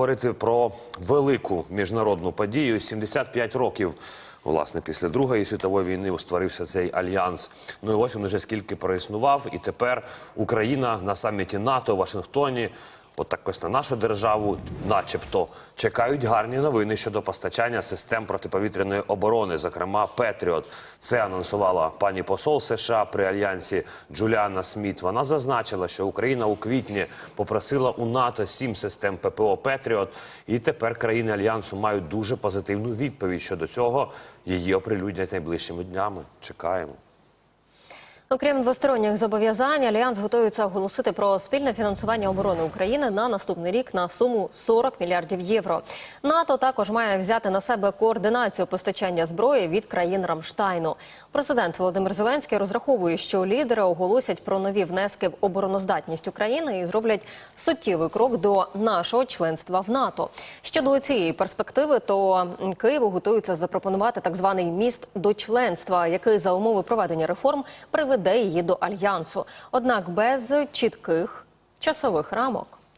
говорити про велику міжнародну подію. 75 років, власне, після Другої світової війни створився цей альянс. Ну і ось він уже скільки проіснував, і тепер Україна на саміті НАТО в Вашингтоні. От так ось на нашу державу, начебто, чекають гарні новини щодо постачання систем протиповітряної оборони, зокрема Петріот. Це анонсувала пані посол США при альянсі Джуліана Сміт. Вона зазначила, що Україна у квітні попросила у НАТО сім систем ППО Петріот, і тепер країни альянсу мають дуже позитивну відповідь щодо цього. Її оприлюднять найближчими днями. Чекаємо. Окрім двосторонніх зобов'язань, альянс готується оголосити про спільне фінансування оборони України на наступний рік на суму 40 мільярдів євро. НАТО також має взяти на себе координацію постачання зброї від країн Рамштайну. Президент Володимир Зеленський розраховує, що лідери оголосять про нові внески в обороноздатність України і зроблять суттєвий крок до нашого членства в НАТО. Щодо цієї перспективи, то Києву готується запропонувати так званий міст до членства, який за умови проведення реформ приведе її до альянсу, однак без чітких часових рамок.